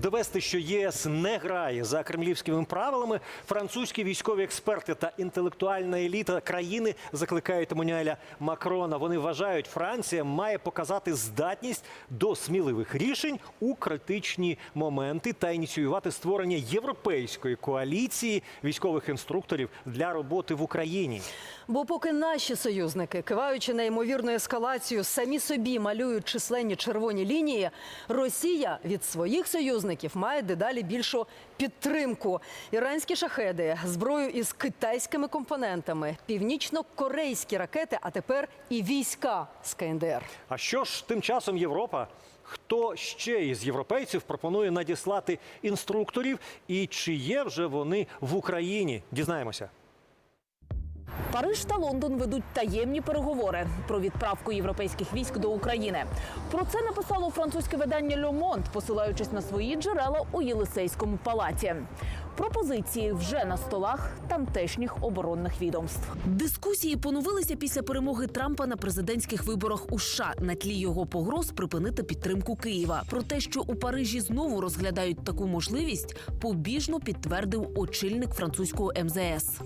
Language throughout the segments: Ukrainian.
довести, що ЄС не грає за кремлівськими правилами, французькі військові експерти та інтелектуальна еліта країни закликають Еммануеля Макрона. Вони вважають, Франція має показати здатність до сміливих рішень у критичні моменти та ініціювати створення європейської коаліції військових інструкторів для роботи в Україні. Бо поки наші союзники, киваючи на ймовірну ескалацію, самі собі малюють численні червоні лінії, Росія від своїх союзників має дедалі більшу підтримку. Іранські шахеди, зброю із китайськими компонентами, північно-корейські ракети, а тепер і війська з КНДР. А що ж тим часом Європа? Хто ще із європейців пропонує надіслати інструкторів, і чи є вже вони в Україні? Дізнаємося. Париж та Лондон ведуть таємні переговори про відправку європейських військ до України. Про це написало французьке видання Льомонт, посилаючись на свої джерела у Єлисейському палаці. Пропозиції вже на столах тамтешніх оборонних відомств. Дискусії поновилися після перемоги Трампа на президентських виборах у США на тлі його погроз припинити підтримку Києва. Про те, що у Парижі знову розглядають таку можливість, побіжно підтвердив очільник французького МЗС.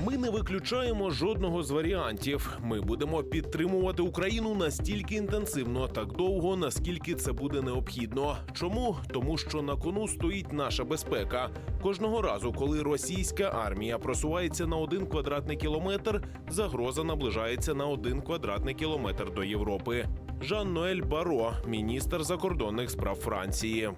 Ми не виключаємо жодного з варіантів. Ми будемо підтримувати Україну настільки інтенсивно, так довго, наскільки це буде необхідно. Чому? Тому що на кону стоїть наша безпека. Кожного разу, коли російська армія просувається на один квадратний кілометр, загроза наближається на один квадратний кілометр до Європи. Жан-Ноель Баро, міністр закордонних справ Франції.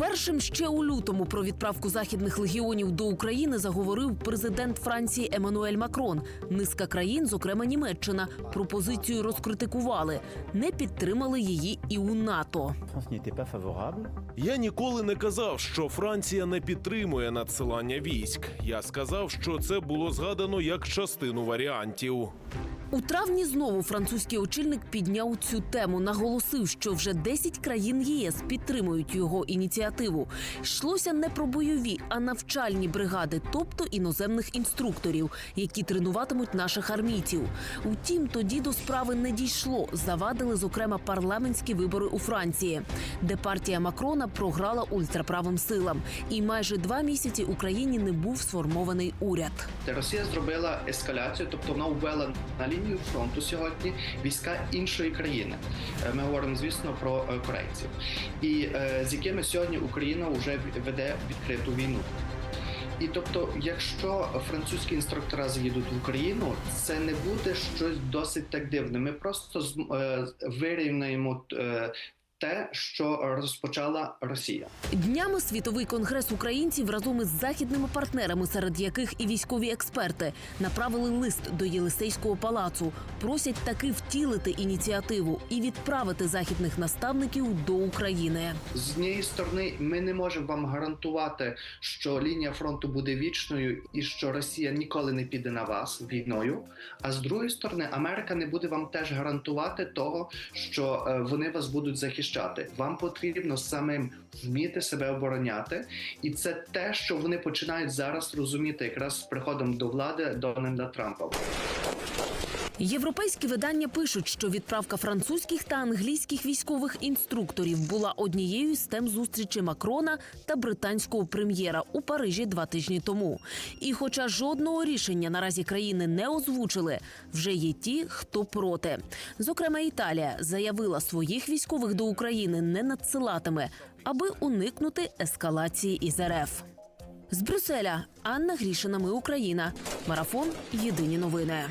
Першим ще у лютому про відправку західних легіонів до України заговорив президент Франції Еммануель Макрон. Низка країн, зокрема Німеччина, пропозицію розкритикували, не підтримали її і у НАТО. Я ніколи не казав, що Франція не підтримує надсилання військ. Я сказав, що це було згадано як частину варіантів. У травні знову французький очільник підняв цю тему, наголосив, що вже 10 країн ЄС підтримують його ініціативу. Йшлося не про бойові, а навчальні бригади, тобто іноземних інструкторів, які тренуватимуть наших армійців. Утім, тоді до справи не дійшло. Завадили, зокрема, парламентські вибори у Франції, де партія Макрона програла ультраправим силам. І майже два місяці Україні не був сформований уряд. Росія зробила ескаляцію, тобто вона ввела на лінію фронту сьогодні війська іншої країни. Е, Ми говоримо, звісно, про е, корейців, і е, з якими сьогодні Україна вже веде відкриту війну. І тобто, якщо французькі інструктора заїдуть в Україну, це не буде щось досить так дивне. Ми просто вирівняємо те, що розпочала Росія. Днями світовий конгрес українців разом із західними партнерами, серед яких і військові експерти, направили лист до Єлисейського палацу. Просять таки втілити ініціативу і відправити західних наставників до України. З однієї сторони, ми не можемо вам гарантувати, що лінія фронту буде вічною і що Росія ніколи не піде на вас війною. А з другої сторони, Америка не буде вам теж гарантувати того, що е, вони вас будуть захищати. Вам потрібно самим вміти себе обороняти, і це те, що вони починають зараз розуміти, якраз з приходом до влади Дональда Трампа. Європейські видання пишуть, що відправка французьких та англійських військових інструкторів була однією з тем зустрічі Макрона та британського прем'єра у Парижі два тижні тому. І, хоча жодного рішення наразі країни не озвучили, вже є ті, хто проти. Зокрема, Італія заявила своїх військових до України не надсилатиме, аби уникнути ескалації із РФ. З Брюсселя Анна Грішина. Ми Україна. Марафон. Єдині новини.